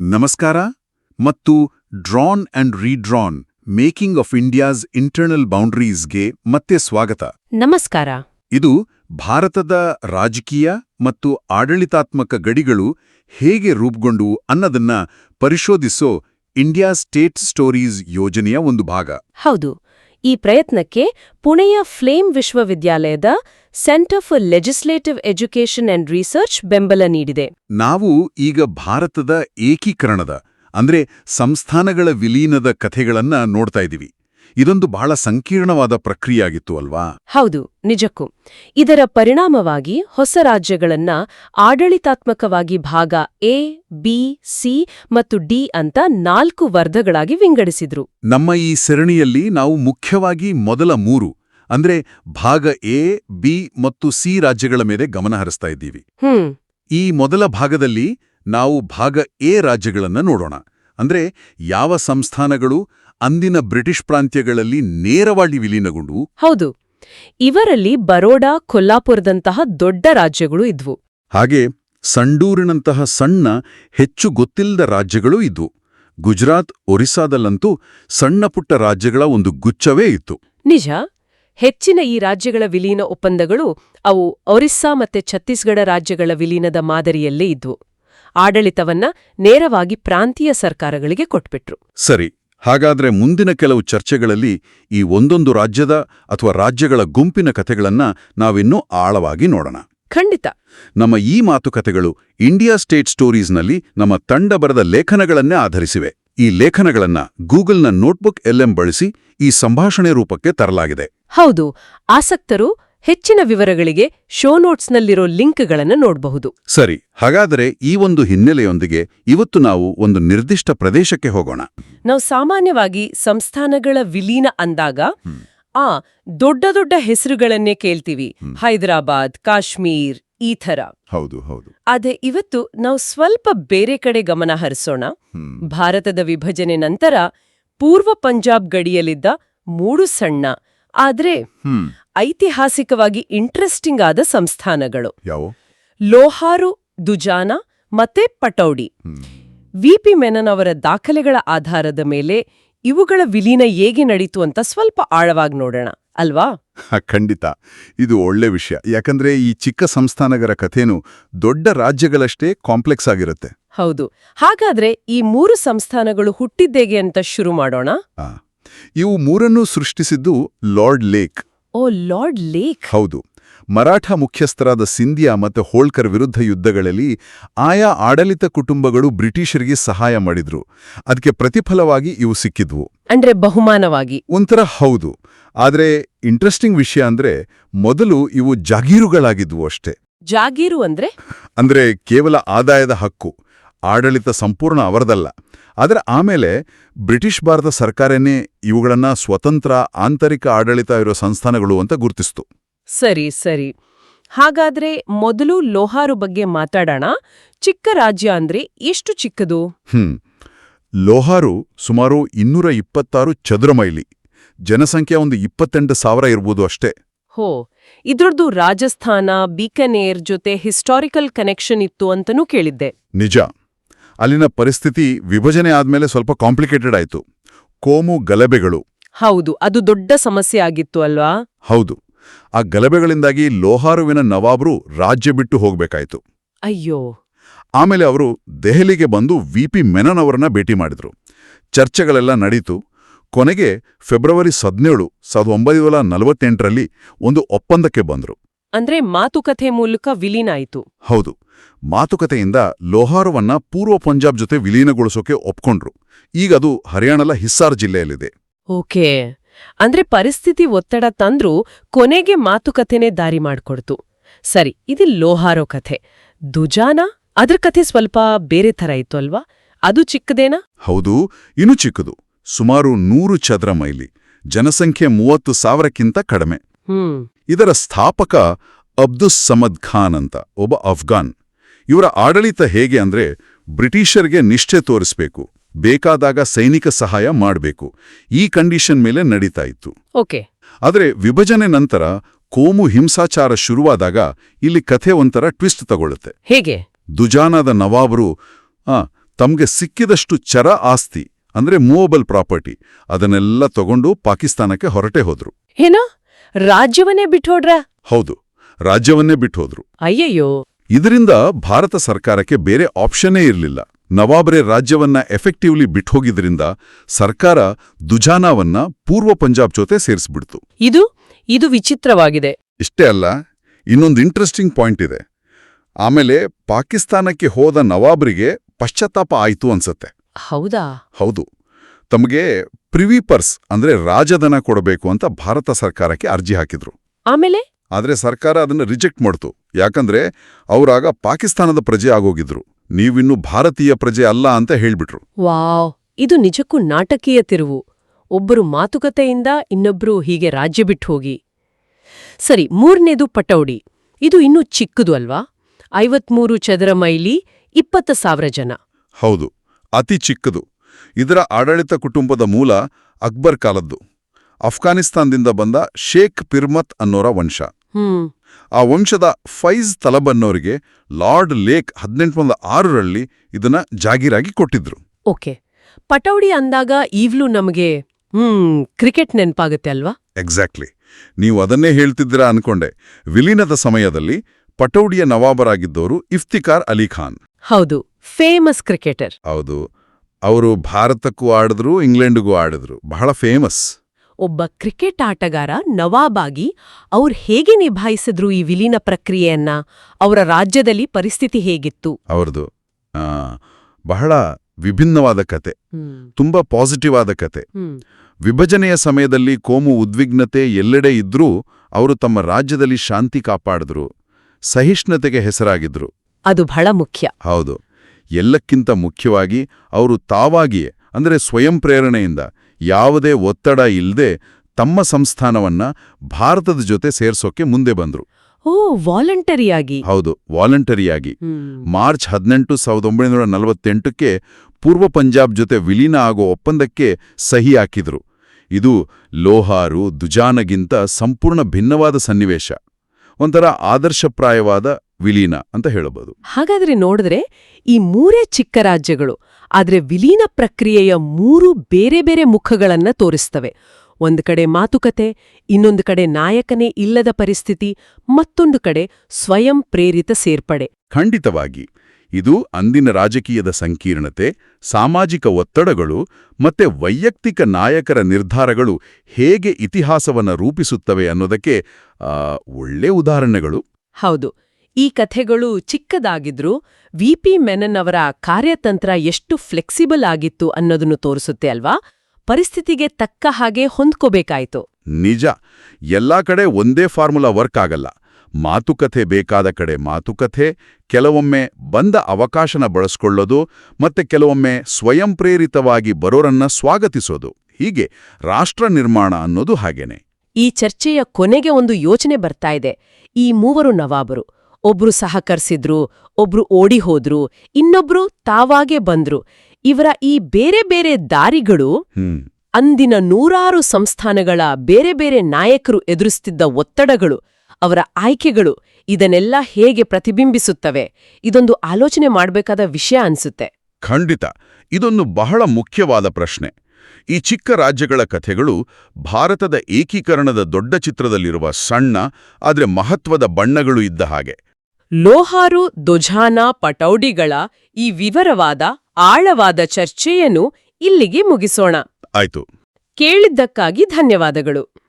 ನಮಸ್ಕಾರ ಮತ್ತು drawn and redrawn making of India's internal ಬೌಂಡ್ರೀಸ್ಗೆ ಮತ್ತೆ ಸ್ವಾಗತ. ನಮಸ್ಕಾರ. ಇದು ಭಾರತದ ರಾಜಕೀಯ ಮತ್ತು ಆಡಳಿತಾತ್ಮಕ ಗಡಿಗಳು ಹೇಗೆ ರೂಪುಗೊಂಡು ಅನ್ನೋದನ್ನ ಪರಿಶೋಧಿಸೋ ಇಂಡಿಯಾ ಸ್ಟೇಟ್ ಸ್ಟೋರೀಸ್ ಯೋಜನೆಯ ಒಂದು ಭಾಗ. ಹೌದು. ಈ ಪ್ರಯತ್ನಕ್ಕೆ ಪುಣೆಯ ಫ್ಲೇಮ್ ವಿಶ್ವವಿದ್ಯಾಲಯದ centre for legislative education and research ಬೆಂಬಲ ನೀಡಿದೆ. ನಾವು ಈಗ ಭಾರತದ ಏಕೀಕರಣದ, ಅಂದ್ರೆ ಸಂಸ್ಥಾನಗಳ ವಿಲೀನದ ಕಥೆಗಳನ್ನ ನೋಡ್ತಾ ಇದ್ದೀವಿ ಇದೊಂದು ಬಹಳ ಸಂಕೀರ್ಣವಾದ ಪ್ರಕ್ರಿಯೆಯಾಗಿತ್ತು ಅಲ್ವಾ? ಹೌದು ನಿಜಕ್ಕೂ. ಇದರ ಪರಿಣಾಮವಾಗಿ ಹೊಸ ರಾಜ್ಯಗಳನ್ನ ಆಡಳಿತಾತ್ಮಕವಾಗಿ ಭಾಗ ಎ ಬಿ ಸಿ ಮತ್ತು ಡಿ ಅಂತ ನಾಲ್ಕು ವರ್ಧಗಳಾಗಿ ವಿಂಗಡಿಸಿದ್ರು. ನಮ್ಮ ಈ ಸರಣಿಯಲ್ಲಿ ನಾವು ಮುಖ್ಯವಾಗಿ ಮೊದಲ ಮೂರು ಅಂದ್ರೆ ಭಾಗ ಎ ಬಿ ಮತ್ತು ಸಿ ರಾಜ್ಯಗಳ ಮೇಲೆ ಗಮನ ಹರಿಸ್ತಾ ಇದ್ದೀವಿ. ಹ್ಮ್. ಈ ಮೊದಲ ಭಾಗದಲ್ಲಿ ನಾವು ಭಾಗ ಎ ರಾಜ್ಯಗಳನ್ನ ನೋಡೋಣ. ಅಂದ್ರೆ ಯಾವ ಸಂಸ್ಥಾನಗಳು ಅಂದಿನ ಬ್ರಿಟಿಷ್ ಪ್ರಾಂತ್ಯಗಳಲ್ಲಿ ನೇರವಾಗಿ ವಿಲೀನಗೊಂಡು ಹೌದು. ಇವರಲ್ಲಿ ಬರೋಡಾ ಕೊಲ್ಲಾಪುರದಂತಹ ದೊಡ್ಡ ರಾಜ್ಯಗಳು ಇದ್ವು. ಹಾಗೆ ಸಂಡೂರಿನಂತಹ ಸಣ್ಣ ಹೆಚ್ಚು ಗೊತ್ತಿಲ್ಲದ ರಾಜ್ಯಗಳೂ ಇದ್ವು. ಗುಜರಾತ್ ಒರಿಸ್ಸಾದಲ್ಲಂತೂ ಸಣ್ಣ ಪುಟ್ಟ ರಾಜ್ಯಗಳ ಒಂದು ಗುಚ್ಛವೇ ಇತ್ತು. ನಿಜ. ಹೆಚ್ಚಿನ ಈ ರಾಜ್ಯಗಳ ವಿಲೀನ ಒಪ್ಪಂದಗಳು ಅವು ಒರಿಸ್ಸಾ ಮತ್ತೆ ಛತ್ತೀಸ್ಗಢ ರಾಜ್ಯಗಳ ವಿಲೀನದ ಮಾದರಿಯಲ್ಲೇ ಇದ್ವು. ಆಡಳಿತವನ್ನ ನೇರವಾಗಿ ಪ್ರಾಂತೀಯ ಸರ್ಕಾರಗಳಿಗೆ ಕೊಟ್ಬಿಟ್ರು. ಸರಿ. ಹಾಗಾದ್ರೆ ಮುಂದಿನ ಕೆಲವು ಚರ್ಚೆಗಳಲ್ಲಿ ಈ ಒಂದೊಂದು ರಾಜ್ಯದ ಅಥವಾ ರಾಜ್ಯಗಳ ಗುಂಪಿನ ಕಥೆಗಳನ್ನ ನಾವಿನ್ನೂ ಆಳವಾಗಿ ನೋಡೋಣ. ಖಂಡಿತ. ನಮ್ಮ ಈ ಮಾತುಕತೆಗಳು ಇಂಡಿಯಾ ಸ್ಟೇಟ್ ಸ್ಟೋರೀಸ್ನಲ್ಲಿ ನಮ್ಮ ತಂಡ ಬರೆದ ಲೇಖನಗಳನ್ನೇ ಆಧರಿಸಿವೆ. ಈ ಲೇಖನಗಳನ್ನ ಗೂಗಲ್ನ ನೋಟ್ಬುಕ್ ಎಲ್ಎಂ ಬಳಸಿ ಈ ಸಂಭಾಷಣೆ ರೂಪಕ್ಕೆ ತರಲಾಗಿದೆ. ಹೌದು ಆಸಕ್ತರು ಹೆಚ್ಚಿನ ವಿವರಗಳಿಗೆ ಶೋ ನೋಟ್ಸ್ನಲ್ಲಿರೋ ಲಿಂಕ್ಗಳನ್ನು ನೋಡಬಹುದು. ಸರಿ ಹಾಗಾದರೆ ಈ ಒಂದು ಹಿನ್ನೆಲೆಯೊಂದಿಗೆ ಇವತ್ತು ನಾವು ಒಂದು ನಿರ್ದಿಷ್ಟ ಪ್ರದೇಶಕ್ಕೆ ಹೋಗೋಣ. ನಾವು ಸಾಮಾನ್ಯವಾಗಿ ಸಂಸ್ಥಾನಗಳ ವಿಲೀನ ಅಂದಾಗ ಆ ದೊಡ್ಡ ದೊಡ್ಡ ಹೆಸರುಗಳನ್ನೇ ಕೇಳ್ತೀವಿ. ಹೈದರಾಬಾದ್ ಕಾಶ್ಮೀರ್ ಈ ಥರ. ಹೌದು ಹೌದು. ಅದೇ ಇವತ್ತು ನಾವು ಸ್ವಲ್ಪ ಬೇರೆ ಕಡೆ ಗಮನ ಹರಿಸೋಣ. ಭಾರತದ ವಿಭಜನೆ ನಂತರ ಪೂರ್ವ ಪಂಜಾಬ್ ಗಡಿಯಲ್ಲಿದ್ದ ಮೂರು ಸಣ್ಣ. ಆದ್ರೆ ಐತಿಹಾಸಿಕವಾಗಿ ಇಂಟ್ರೆಸ್ಟಿಂಗ್ ಆದ ಸಂಸ್ಥಾನಗಳು. ಯಾವ? ಲೋಹಾರು ದುಜಾನ ಮತ್ತೆ ಪಟೌಡಿ. ವಿಪಿ ಮೆನನ್ ಅವರ ದಾಖಲೆಗಳ ಆಧಾರದ ಮೇಲೆ ಇವುಗಳ ವಿಲೀನ ಹೇಗೆ ನಡೀತು ಅಂತ ಸ್ವಲ್ಪ ಆಳವಾಗಿ ನೋಡೋಣ ಅಲ್ವಾ? ಖಂಡಿತ. ಇದು ಒಳ್ಳೆ ವಿಷಯ. ಯಾಕಂದ್ರೆ ಈ ಚಿಕ್ಕ ಸಂಸ್ಥಾನಗರ ಕಥೆನೂ ದೊಡ್ಡ ರಾಜ್ಯಗಳಷ್ಟೇ ಕಾಂಪ್ಲೆಕ್ಸ್ ಆಗಿರುತ್ತೆ. ಹೌದು. ಹಾಗಾದ್ರೆ ಈ ಮೂರು ಸಂಸ್ಥಾನಗಳು ಹುಟ್ಟಿದ್ದೇಗೆ ಅಂತ ಶುರು ಮಾಡೋಣ? ಇವು ಮೂರನ್ನೂ ಸೃಷ್ಟಿಸಿದ್ದು Lord lake. Oh Lord Lake. ಹೌದು. ಮರಾಠ ಮುಖ್ಯಸ್ಥರಾದ ಸಿಂಧಿಯಾ ಮತ್ತು ಹೋಳ್ಕರ್ ವಿರುದ್ಧ ಯುದ್ಧಗಳಲ್ಲಿ ಆಯಾ ಆಡಳಿತ ಕುಟುಂಬಗಳು ಬ್ರಿಟಿಷರಿಗೆ ಸಹಾಯ ಮಾಡಿದ್ರು. ಅದಕ್ಕೆ ಪ್ರತಿಫಲವಾಗಿ ಇವು ಸಿಕ್ಕಿದ್ವು. ಅಂದ್ರೆ ಬಹುಮಾನವಾಗಿ. ಒಂಥರ ಹೌದು. ಆದರೆ ಇಂಟ್ರೆಸ್ಟಿಂಗ್ ವಿಷಯ ಅಂದ್ರೆ ಮೊದಲು ಇವು ಜಾಗೀರುಗಳಾಗಿದ್ವು ಅಷ್ಟೇ. ಜಾಗೀರು ಅಂದ್ರೆ? ಅಂದ್ರೆ ಕೇವಲ ಆದಾಯದ ಹಕ್ಕು. ಆಡಳಿತ ಸಂಪೂರ್ಣ ಅವರದಲ್ಲ. ಆದರೆ ಆಮೇಲೆ ಬ್ರಿಟಿಷ್ ಭಾರತ ಸರ್ಕಾರನೇ ಇವುಗಳನ್ನ ಸ್ವತಂತ್ರ ಆಂತರಿಕ ಆಡಳಿತ ಇರೋ ಸಂಸ್ಥಾನಗಳು ಅಂತ ಗುರುತಿಸ್ತು. ಸರಿ ಸರಿ. ಹಾಗಾದ್ರೆ ಮೊದಲು ಲೋಹಾರು ಬಗ್ಗೆ ಮಾತಾಡೋಣ. ಚಿಕ್ಕ ರಾಜ್ಯ ಅಂದ್ರೆ ಎಷ್ಟು ಚಿಕ್ಕದು? ಹ್ಮ್. ಲೋಹಾರು ಸುಮಾರು ಇನ್ನೂರ ಇಪ್ಪತ್ತಾರು ಚದುರ ಮೈಲಿ. ಜನಸಂಖ್ಯೆ ಒಂದು ಇಪ್ಪತ್ತೆಂಟು ಸಾವಿರ ಇರ್ಬೋದು ಅಷ್ಟೇ. ಹೋ ಇದ್ರದ್ದು ರಾಜಸ್ಥಾನ ಬೀಕನೇರ್ ಜೊತೆ ಹಿಸ್ಟಾರಿಕಲ್ ಕನೆಕ್ಷನ್ ಇತ್ತು ಅಂತನೂ ಕೇಳಿದ್ದೆ. ನಿಜ. ಅಲ್ಲಿನ ಪರಿಸ್ಥಿತಿ ವಿಭಜನೆ ಆದ್ಮೇಲೆ ಸ್ವಲ್ಪ ಕಾಂಪ್ಲಿಕೇಟೆಡ್ ಆಯ್ತು. ಕೋಮು ಗಲಭೆಗಳು. ಹೌದು ಅದು ದೊಡ್ಡ ಸಮಸ್ಯೆ ಆಗಿತ್ತು ಅಲ್ವಾ? ಹೌದು. ಆ ಗಲಭೆಗಳಿಂದಾಗಿ ಲೋಹಾರುವಿನ ನವಾಬ್ರು ರಾಜ್ಯ ಬಿಟ್ಟು ಹೋಗ್ಬೇಕಾಯ್ತು. ಅಯ್ಯೋ. ಆಮೇಲೆ ಅವರು ದೆಹಲಿಗೆ ಬಂದು ವಿ ಪಿ ಮೆನನ್ ಅವರನ್ನ ಭೇಟಿ ಮಾಡಿದ್ರು. ಚರ್ಚೆಗಳೆಲ್ಲ ನಡೀತು. ಕೊನೆಗೆ ಫೆಬ್ರವರಿ ಹದಿನೇಳು ಸಾವಿರದ ಒಂಬೈನೂರ ನಲವತ್ತೆಂಟರಲ್ಲಿ ಒಂದು ಒಪ್ಪಂದಕ್ಕೆ ಬಂದ್ರು. ಅಂದ್ರೆ ಮಾತುಕತೆ ಮೂಲಕ ವಿಲೀನ ಆಯ್ತು. ಹೌದು. ಮಾತುಕತೆಯಿಂದ ಲೋಹಾರವನ್ನ ಪೂರ್ವ ಪಂಜಾಬ್ ಜೊತೆ ವಿಲೀನಗೊಳಿಸೋಕೆ ಒಪ್ಕೊಂಡ್ರು. ಈಗ ಅದು ಹರಿಯಾಣಲ ಹಿಸ್ಸಾರ್ ಜಿಲ್ಲೆಯಲ್ಲಿದೆ. ಓಕೆ. ಅಂದ್ರೆ ಪರಿಸ್ಥಿತಿ ಒತ್ತಡ ತಂದ್ರೂ ಕೊನೆಗೆ ಮಾತುಕತೆನೇ ದಾರಿ ಮಾಡ್ಕೊಡ್ತು. ಸರಿ ಇದು ಲೋಹಾರೋ ಕಥೆ. ದುಜಾನ? ಅದ್ರ ಕಥೆ ಸ್ವಲ್ಪ ಬೇರೆ ಥರ ಇತ್ತು ಅಲ್ವಾ? ಅದು ಚಿಕ್ಕದೇನಾ? ಹೌದು ಇನ್ನು ಚಿಕ್ಕದು. ಸುಮಾರು ನೂರು ಚದರ ಮೈಲಿ. ಜನಸಂಖ್ಯೆ ಮೂವತ್ತು ಸಾವಿರಕ್ಕಿಂತ ಕಡಿಮೆ. ಇದರ ಸ್ಥಾಪಕ ಅಬ್ದುಸ್ ಸಮದ್ ಖಾನ್ ಅಂತ ಒಬ್ಬ ಅಫ್ಘಾನ್. ಇವರ ಆಡಳಿತ ಹೇಗೆ ಅಂದ್ರೆ ಬ್ರಿಟಿಷರ್ಗೆ ನಿಷ್ಠೆ ತೋರಿಸ್ಬೇಕು ಬೇಕಾದಾಗ ಸೈನಿಕ ಸಹಾಯ ಮಾಡಬೇಕು. ಈ ಕಂಡೀಷನ್ ಮೇಲೆ ನಡೀತಾ ಇತ್ತು. ಓಕೆ. ಆದರೆ ವಿಭಜನೆ ನಂತರ ಕೋಮು ಹಿಂಸಾಚಾರ ಶುರುವಾದಾಗ ಇಲ್ಲಿ ಕಥೆ ಒಂಥರ ಟ್ವಿಸ್ಟ್ ತಗೊಳ್ಳುತ್ತೆ. ಹೇಗೆ? ದುಜಾನದ ನವಾಬರು ತಮಗೆ ತಮ್ಗೆ ಸಿಕ್ಕಿದಷ್ಟು ಚರ ಆಸ್ತಿ ಅಂದ್ರೆ ಮೂವಬಲ್ ಪ್ರಾಪರ್ಟಿ ಅದನ್ನೆಲ್ಲ ತಗೊಂಡು ಪಾಕಿಸ್ತಾನಕ್ಕೆ ಹೊರಟೆ ಹೋದ್ರು. ಏನೋ? ರಾಜ್ಯವನ್ನೇ ಬಿಟ್ಟೋಡ್ರ ಹೌದು ರಾಜ್ಯವನ್ನೇ ಬಿಟ್ಟು ಹೋದ್ರು ಅಯ್ಯಯ್ಯೋ. ಇದರಿಂದ ಭಾರತ ಸರ್ಕಾರಕ್ಕೆ ಬೇರೆ ಆಪ್ಷನ್ನೇ ಇರಲಿಲ್ಲ. ನವಾಬ್ರೆ ರಾಜ್ಯವನ್ನ ಎಫೆಕ್ಟಿವ್ಲಿ ಬಿಟ್ಹೋಗಿದ್ರಿಂದ ಸರ್ಕಾರ ದುಜಾನಾವನ್ನ ಪೂರ್ವ ಪಂಜಾಬ್ ಜೊತೆ ಸೇರಿಸ್ಬಿಡ್ತು. ಇದು ಇದು ವಿಚಿತ್ರವಾಗಿದೆ. ಇಷ್ಟೇ ಅಲ್ಲ ಇನ್ನೊಂದು ಇಂಟ್ರೆಸ್ಟಿಂಗ್ ಪಾಯಿಂಟ್ ಇದೆ. ಆಮೇಲೆ ಪಾಕಿಸ್ತಾನಕ್ಕೆ ಹೋದ ನವಾಬ್ರಿಗೆ ಪಶ್ಚಾತ್ತಾಪ ಆಯಿತು ಅನ್ಸತ್ತೆ. ಹೌದಾ? ಹೌದು. ತಮಗೆ ಪ್ರಿವೀಪರ್ಸ್ ಅಂದ್ರೆ ರಾಜಧನ ಕೊಡಬೇಕು ಅಂತ ಭಾರತ ಸರ್ಕಾರಕ್ಕೆ ಅರ್ಜಿ ಹಾಕಿದ್ರು. ಆಮೇಲೆ? ಆದ್ರೆ ಸರ್ಕಾರ ಅದನ್ನು ರಿಜೆಕ್ಟ್ ಮಾಡ್ತು. ಯಾಕಂದ್ರೆ ಅವರಾಗ ಪಾಕಿಸ್ತಾನದ ಪ್ರಜೆ ಆಗೋಗಿದ್ರು. ನೀವಿನ್ನು ಭಾರತೀಯ ಪ್ರಜೆ ಅಲ್ಲ ಅಂತ ಹೇಳ್ಬಿಟ್ರು. ವಾವ್ ಇದು ನಿಜಕ್ಕೂ ನಾಟಕೀಯ ತಿರುವು. ಒಬ್ಬರು ಮಾತುಕತೆಯಿಂದ ಇನ್ನೊಬ್ರು ಹೀಗೆ ರಾಜ್ಯ ಬಿಟ್ಟು ಹೋಗಿ. ಸರಿ ಮೂರನೇದು ಪಟೌಡಿ. ಇದು ಇನ್ನೂ ಚಿಕ್ಕದು ಅಲ್ವಾ? ಐವತ್ಮೂರು ಚದರ ಮೈಲಿ ಇಪ್ಪತ್ತು ಸಾವಿರ ಜನ. ಹೌದು ಅತಿ ಚಿಕ್ಕದು. ಇದರ ಆಡಳಿತ ಕುಟುಂಬದ ಮೂಲ ಅಕ್ಬರ್ ಕಾಲದ್ದು. ಅಫ್ಘಾನಿಸ್ತಾನದಿಂದ ಬಂದ ಶೇಖ್ ಪಿರ್ಮತ್ ಅನ್ನೋರ ವಂಶ. ಆ ವಂಶದ ಫೈಜ್ ತಲಬ್ ಅನ್ನೋರಿಗೆ ಲಾರ್ಡ್ ಲೇಕ್ ಹದಿನೆಂಟು ಆರರಲ್ಲಿ ಇದನ್ನ ಜಾಗೀರಾಗಿ ಕೊಟ್ಟಿದ್ರು. ಓಕೆ. ಪಟೌಡಿ ಅಂದಾಗ ಈವ್ಲೂ ನಮಗೆ ಹ್ಮ್ ಕ್ರಿಕೆಟ್ ನೆನಪಾಗುತ್ತೆ ಅಲ್ವಾ? ಎಕ್ಸಾಕ್ಟ್ಲಿ. ನೀವು ಅದನ್ನೇ ಹೇಳ್ತಿದ್ದೀರಾ ಅನ್ಕೊಂಡೆ. ವಿಲೀನದ ಸಮಯದಲ್ಲಿ ಪಟೌಡಿಯ ನವಾಬರಾಗಿದ್ದವರು ಇಫ್ತಿಕಾರ್ ಅಲಿ ಖಾನ್. ಹೌದು ಫೇಮಸ್ ಕ್ರಿಕೆಟರ್. ಹೌದು. ಅವರು ಭಾರತಕ್ಕೂ ಆಡಿದ್ರು ಇಂಗ್ಲೆಂಡ್ಗೂ ಆಡಿದ್ರು. ಬಹಳ ಫೇಮಸ್. ಒಬ್ಬ ಕ್ರಿಕೆಟ್ ಆಟಗಾರ ನವಾಬಾಗಿ ಅವ್ರು ಹೇಗೆ ನಿಭಾಯಿಸಿದ್ರು ಈ ವಿಲೀನ ಪ್ರಕ್ರಿಯೆಯನ್ನ ಅವರ ರಾಜ್ಯದಲ್ಲಿ ಪರಿಸ್ಥಿತಿ ಹೇಗಿತ್ತು? ಅವ್ರದ್ದು ಬಹಳ ವಿಭಿನ್ನವಾದ ಕತೆ. ತುಂಬಾ ಪಾಸಿಟಿವ್ ಆದ ಕತೆ ವಿಭಜನೆಯ ಸಮಯದಲ್ಲಿ ಕೋಮು ಉದ್ವಿಗ್ನತೆ ಎಲ್ಲೆಡೆ ಇದ್ರೂ ಅವರು ತಮ್ಮ ರಾಜ್ಯದಲ್ಲಿ ಶಾಂತಿ ಕಾಪಾಡಿದ್ರು ಸಹಿಷ್ಣುತೆಗೆ ಹೆಸರಾಗಿದ್ರು. ಅದು ಬಹಳ ಮುಖ್ಯ. ಹೌದು. ಎಲ್ಲಕ್ಕಿಂತ ಮುಖ್ಯವಾಗಿ ಅವರು ತಾವಾಗಿಯೇ ಅಂದರೆ ಸ್ವಯಂ ಪ್ರೇರಣೆಯಿಂದ ಯಾವುದೇ ಒತ್ತಡ ಇಲ್ಲದೆ ತಮ್ಮ ಸಂಸ್ಥಾನವನ್ನ ಭಾರತದ ಜೊತೆ ಸೇರ್ಸೋಕೆ ಮುಂದೆ ಬಂದ್ರು. ಓ ವಾಲಂಟರಿಯಾಗಿ. ಹೌದು ವಾಲಂಟರಿಯಾಗಿ. ಮಾರ್ಚ್ ಹದಿನೆಂಟು ಸಾವಿರದ ಒಂಬೈನೂರ ನಲವತ್ತೆಂಟಕ್ಕೆ ಪೂರ್ವ ಪಂಜಾಬ್ ಜೊತೆ ವಿಲೀನ ಆಗೋ ಒಪ್ಪಂದಕ್ಕೆ ಸಹಿ ಹಾಕಿದ್ರು. ಇದು ಲೋಹಾರು ದುಜಾನಗಿಂತ ಸಂಪೂರ್ಣ ಭಿನ್ನವಾದ ಸನ್ನಿವೇಶ. ಒಂಥರ ಆದರ್ಶಪ್ರಾಯವಾದ ವಿಲೀನ ಅಂತ ಹೇಳಬಹುದು. ಹಾಗಾದ್ರೆ ನೋಡಿದ್ರೆ ಈ ಮೂರೇ ಚಿಕ್ಕ ರಾಜ್ಯಗಳು ಆದ್ರೆ ವಿಲೀನ ಪ್ರಕ್ರಿಯೆಯ ಮೂರು ಬೇರೆ ಬೇರೆ ಮುಖಗಳನ್ನ ತೋರಿಸ್ತವೆ. ಒಂದು ಕಡೆ ಮಾತುಕತೆ ಇನ್ನೊಂದು ಕಡೆ ನಾಯಕನೇ ಇಲ್ಲದ ಪರಿಸ್ಥಿತಿ ಮತ್ತೊಂದು ಕಡೆ ಸ್ವಯಂ ಪ್ರೇರಿತ ಸೇರ್ಪಡೆ. ಖಂಡಿತವಾಗಿ. ಇದು ಅಂದಿನ ರಾಜಕೀಯದ ಸಂಕೀರ್ಣತೆ ಸಾಮಾಜಿಕ ಒತ್ತಡಗಳು ಮತ್ತೆ ವೈಯಕ್ತಿಕ ನಾಯಕರ ನಿರ್ಧಾರಗಳು ಹೇಗೆ ಇತಿಹಾಸವನ್ನ ರೂಪಿಸುತ್ತವೆ ಅನ್ನೋದಕ್ಕೆ ಒಳ್ಳೆ ಉದಾಹರಣೆಗಳು. ಹೌದು. ಈ ಕಥೆಗಳು ಚಿಕ್ಕದಾಗಿದ್ರೂ ವಿ ಪಿ ಮೆನನ್ ಅವರ ಕಾರ್ಯತಂತ್ರ ಎಷ್ಟು ಫ್ಲೆಕ್ಸಿಬಲ್ ಆಗಿತ್ತು ಅನ್ನೋದನ್ನು ತೋರಿಸುತ್ತೆ ಅಲ್ವಾ? ಪರಿಸ್ಥಿತಿಗೆ ತಕ್ಕ ಹಾಗೆ ಹೊಂದ್ಕೋಬೇಕಾಯ್ತು. ನಿಜ. ಎಲ್ಲಾ ಕಡೆ ಒಂದೇ ಫಾರ್ಮುಲಾ ವರ್ಕ್ ಆಗಲ್ಲ. ಮಾತುಕತೆ ಬೇಕಾದ ಕಡೆ ಮಾತುಕತೆ ಕೆಲವೊಮ್ಮೆ ಬಂದ ಅವಕಾಶನ ಬಳಸ್ಕೊಳ್ಳೋದು ಮತ್ತೆ ಕೆಲವೊಮ್ಮೆ ಸ್ವಯಂ ಪ್ರೇರಿತವಾಗಿ ಬರೋರನ್ನ ಸ್ವಾಗತಿಸೋದು. ಹೀಗೆ ರಾಷ್ಟ್ರ ನಿರ್ಮಾಣ ಅನ್ನೋದು ಹಾಗೇನೆ. ಈ ಚರ್ಚೆಯ ಕೊನೆಗೆ ಒಂದು ಯೋಚನೆ ಬರ್ತಾ ಇದೆ. ಈ ಮೂವರು ನವಾಬರು. ಒಬ್ರು ಸಹಕರಿಸಿದ್ರು ಒಬ್ರು ಓಡಿ ಹೋದ್ರು ಇನ್ನೊಬ್ರು ತಾವಾಗೆ ಬಂದ್ರು. ಇವರ ಈ ಬೇರೆ ಬೇರೆ ದಾರಿಗಳು ಅಂದಿನ ನೂರಾರು ಸಂಸ್ಥಾನಗಳ ಬೇರೆ ಬೇರೆ ನಾಯಕರು ಎದುರಿಸ್ತಿದ್ದ ಒತ್ತಡಗಳು ಅವರ ಆಯ್ಕೆಗಳು ಇದನ್ನೆಲ್ಲ ಹೇಗೆ ಪ್ರತಿಬಿಂಬಿಸುತ್ತವೆ ಇದೊಂದು ಆಲೋಚನೆ ಮಾಡಬೇಕಾದ ವಿಷಯ ಅನ್ಸುತ್ತೆ. ಖಂಡಿತ. ಇದೊಂದು ಬಹಳ ಮುಖ್ಯವಾದ ಪ್ರಶ್ನೆ. ಈ ಚಿಕ್ಕ ರಾಜ್ಯಗಳ ಕಥೆಗಳು ಭಾರತದ ಏಕೀಕರಣದ ದೊಡ್ಡ ಚಿತ್ರದಲ್ಲಿರುವ ಸಣ್ಣ ಆದರೆ ಮಹತ್ವದ ಬಣ್ಣಗಳು ಇದ್ದ ಹಾಗೆ. ಲೋಹಾರು ದೊಜಾನಾ ಪಟೌಡಿಗಳ ಈ ವಿವರವಾದ ಆಳವಾದ ಚರ್ಚೆಯನ್ನು ಇಲ್ಲಿಗೆ ಮುಗಿಸೋಣ. ಆಯ್ತು. ಕೇಳಿದ್ದಕ್ಕಾಗಿ ಧನ್ಯವಾದಗಳು.